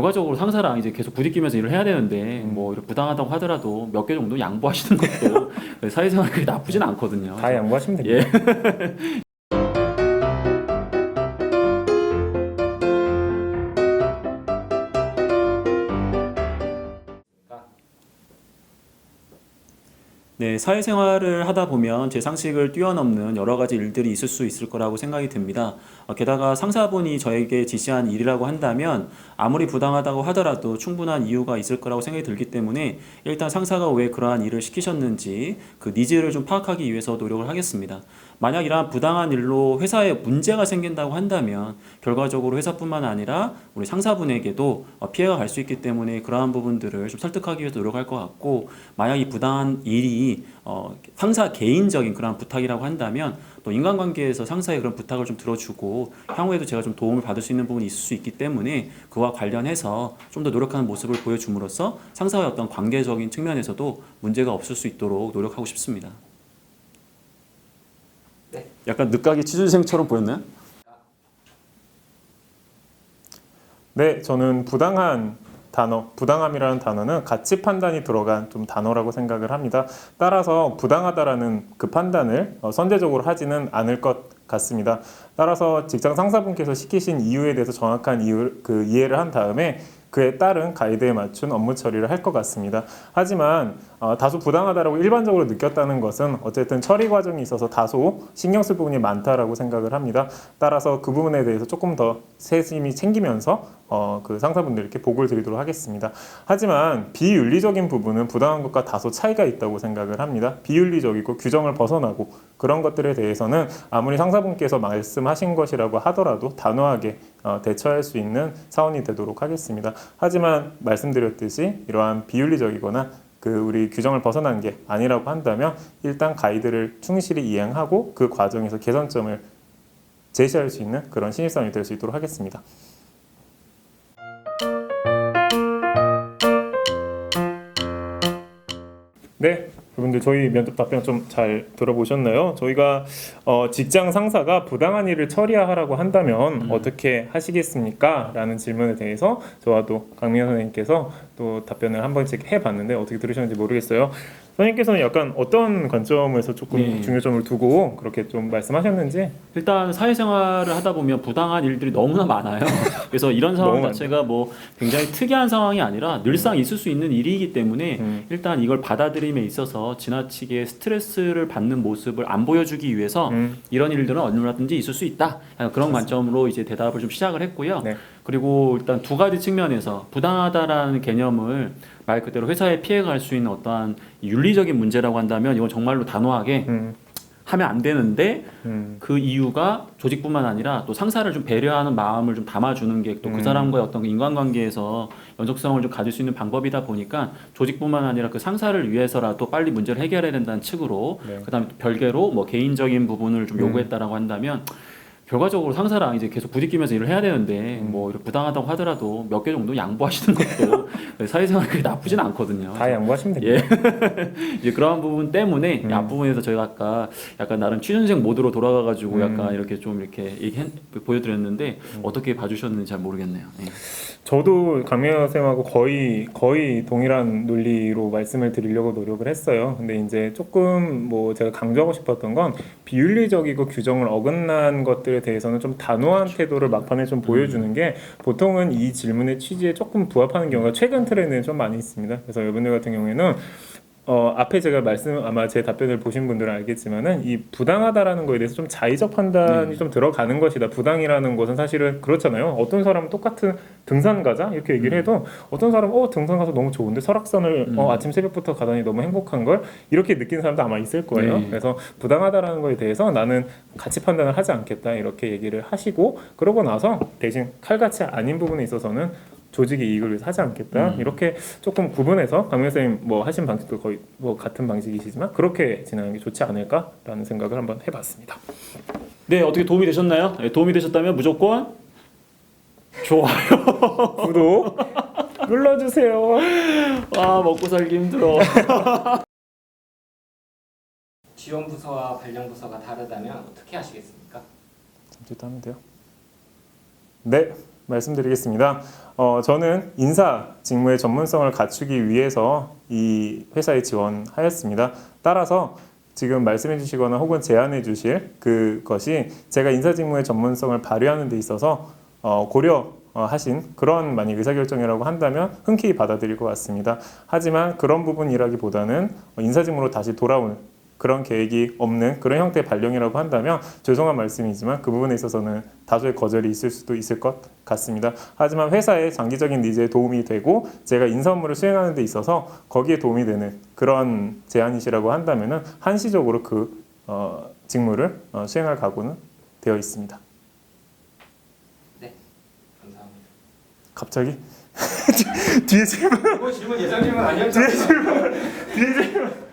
결과적으로 상사랑 이제 계속 부딪히면서 일을 해야 되는데 음. 뭐 이렇게 부당하다고 하더라도 몇 개 정도 양보하시는 것도 사회생활 그렇게 나쁘진 않거든요. 다 양보하시면 예. 됩니다. 네, 사회생활을 하다 보면 제 상식을 뛰어넘는 여러 가지 일들이 있을 수 있을 거라고 생각이 듭니다. 어, 게다가 상사분이 저에게 지시한 일이라고 한다면 아무리 부당하다고 하더라도 충분한 이유가 있을 거라고 생각이 들기 때문에 일단 상사가 왜 그러한 일을 시키셨는지 그 니즈를 좀 파악하기 위해서 노력을 하겠습니다. 만약 이러한 부당한 일로 회사에 문제가 생긴다고 한다면 결과적으로 회사뿐만 아니라 우리 상사분에게도 어, 피해가 갈 수 있기 때문에 그러한 부분들을 좀 설득하기 위해서 노력할 것 같고 만약 이 부당한 일이 어, 상사 개인적인 그런 부탁이라고 한다면 또 인간관계에서 상사의 그런 부탁을 좀 들어주고 향후에도 제가 좀 도움을 받을 수 있는 부분이 있을 수 있기 때문에 그와 관련해서 좀 더 노력하는 모습을 보여줌으로써 상사와의 어떤 관계적인 측면에서도 문제가 없을 수 있도록 노력하고 싶습니다. 네. 약간 늦가기 취준생처럼 보였나요? 네, 저는 부당한 단어, 부당함이라는 단어는 가치 판단이 들어간 좀 단어라고 생각을 합니다. 따라서 부당하다라는 그 판단을 어, 선제적으로 하지는 않을 것 같습니다. 따라서 직장 상사분께서 시키신 이유에 대해서 정확한 이유 그 이해를 한 다음에 그에 따른 가이드에 맞춘 업무 처리를 할 것 같습니다. 하지만 어, 다소 부당하다라고 일반적으로 느꼈다는 것은 어쨌든 처리 과정이 있어서 다소 신경 쓸 부분이 많다라고 생각을 합니다. 따라서 그 부분에 대해서 조금 더 세심히 챙기면서 어, 그 상사분들께 보고를 드리도록 하겠습니다. 하지만 비윤리적인 부분은 부당한 것과 다소 차이가 있다고 생각을 합니다. 비윤리적이고 규정을 벗어나고 그런 것들에 대해서는 아무리 상사분께서 말씀하신 것이라고 하더라도 단호하게 어, 대처할 수 있는 사원이 되도록 하겠습니다. 하지만 말씀드렸듯이 이러한 비윤리적이거나 그 우리 규정을 벗어난 게 아니라고 한다면 일단 가이드를 충실히 이행하고 그 과정에서 개선점을 제시할 수 있는 그런 신입사원이 될 수 있도록 하겠습니다. 네, 여러분들 저희 면접 답변 좀 잘 들어보셨나요? 저희가 어, 직장 상사가 부당한 일을 처리하라고 한다면 음. 어떻게 하시겠습니까? 라는 질문에 대해서 저와 또 강민현 선생님께서 또 답변을 한 번씩 해봤는데 어떻게 들으셨는지 모르겠어요. 선생님께서는 약간 어떤 관점에서 조금 네. 중요점을 두고 그렇게 좀 말씀하셨는지 일단 사회생활을 하다 보면 부당한 일들이 너무나 많아요. 그래서 이런 상황 자체가 뭐 굉장히 특이한 상황이 아니라 늘상 있을 수 있는 일이기 때문에 음. 일단 이걸 받아들임에 있어서 지나치게 스트레스를 받는 모습을 안 보여주기 위해서 음, 이런 일들은 얼마든지 있을 수 있다. 그런 관점으로 이제 대답을 좀 시작을 했고요. 네. 그리고 일단 두 가지 측면에서 부당하다라는 개념을 말 그대로 회사에 피해가 갈수 있는 어떠한 윤리적인 문제라고 한다면 이건 정말로 단호하게 음, 하면 안 되는데 음, 그 이유가 조직뿐만 아니라 또 상사를 좀 배려하는 마음을 좀 담아주는 게 또그 음. 사람과의 어떤 그 인간관계에서 연속성을 좀 가질 수 있는 방법이다 보니까 조직뿐만 아니라 그 상사를 위해서라도 빨리 문제를 해결해야 된다는 측으로 네. 그다음에 또 별개로 뭐 개인적인 부분을 좀 음. 요구했다라고 한다면 결과적으로 상사랑 이제 계속 부딪히면서 일을 해야 되는데 음. 뭐 이렇게 부당하다고 하더라도 몇 개 정도 양보하시는 것도 사회생활 그렇게 나쁘진 않거든요. 다 양보하시면 됩니다. 예. 이제 그러한 부분 때문에 음. 앞부분에서 저희가 아까 약간 나름 취준생 모드로 돌아가가지고 음. 약간 이렇게 좀 이렇게 얘기해 보여드렸는데 어떻게 봐주셨는지 잘 모르겠네요. 예. 저도 강민현 쌤하고 거의 거의 동일한 논리로 말씀을 드리려고 노력을 했어요. 근데 이제 조금 뭐 제가 강조하고 싶었던 건 비윤리적이고 규정을 어긋난 것들 에 대해서는 좀 단호한 태도를 막판에 좀 보여주는 게 보통은 이 질문의 취지에 조금 부합하는 경우가 최근 트렌드는 좀 많이 있습니다. 그래서 여러분들 같은 경우에는 어, 앞에 제가 말씀 아마 제 답변을 보신 분들은 알겠지만은 이 부당하다라는 거에 대해서 좀 자의적 판단이 네. 좀 들어가는 것이다. 부당이라는 것은 사실은 그렇잖아요. 어떤 사람은 똑같은 등산 가자 이렇게 얘기를 해도 어떤 사람은 어 등산 가서 너무 좋은데 설악산을 음. 어, 아침 새벽부터 가다니 너무 행복한 걸 이렇게 느끼는 사람도 아마 있을 거예요. 네. 그래서 부당하다라는 거에 대해서 나는 가치 판단을 하지 않겠다 이렇게 얘기를 하시고 그러고 나서 대신 칼같이 아닌 부분에 있어서는 조직의 이익을 위해서 하지 않겠다 음. 이렇게 조금 구분해서 강민 선생님 뭐 하신 방식도 거의 뭐 같은 방식이시지만 그렇게 진행하는 게 좋지 않을까라는 생각을 한번 해봤습니다. 네 어떻게 도움이 되셨나요? 예, 도움이 되셨다면 무조건 좋아요. 구독 눌러주세요. 아 먹고 살기 힘들어. 지원 부서와 관련 부서가 다르다면 어떻게 하시겠습니까? 잠시 하면 돼요. 네, 말씀드리겠습니다. 어, 저는 인사 직무의 전문성을 갖추기 위해서 이 회사에 지원하였습니다. 따라서 지금 말씀해 주시거나 혹은 제안해 주실 그것이 제가 인사 직무의 전문성을 발휘하는 데 있어서 어, 고려 어, 하신 그런 만약 의사결정이라고 한다면 흔쾌히 받아들일 것 같습니다. 하지만 그런 부분이라기보다는 어, 인사 직무로 다시 돌아오는 그런 계획이 없는 그런 형태의 발령이라고 한다면 죄송한 말씀이지만 그 부분에 있어서는 다소의 거절이 있을 수도 있을 것 같습니다. 하지만 회사의 장기적인 니즈에 도움이 되고 제가 인사 업무를 수행하는 데 있어서 거기에 도움이 되는 그런 제안이시라고 한다면은 한시적으로 그 어, 직무를 어, 수행할 각오는 되어 있습니다. 감사합니다. 갑자기 뒤에 질문 이거 질문 예상 질문 아니었죠? 뒤에 질문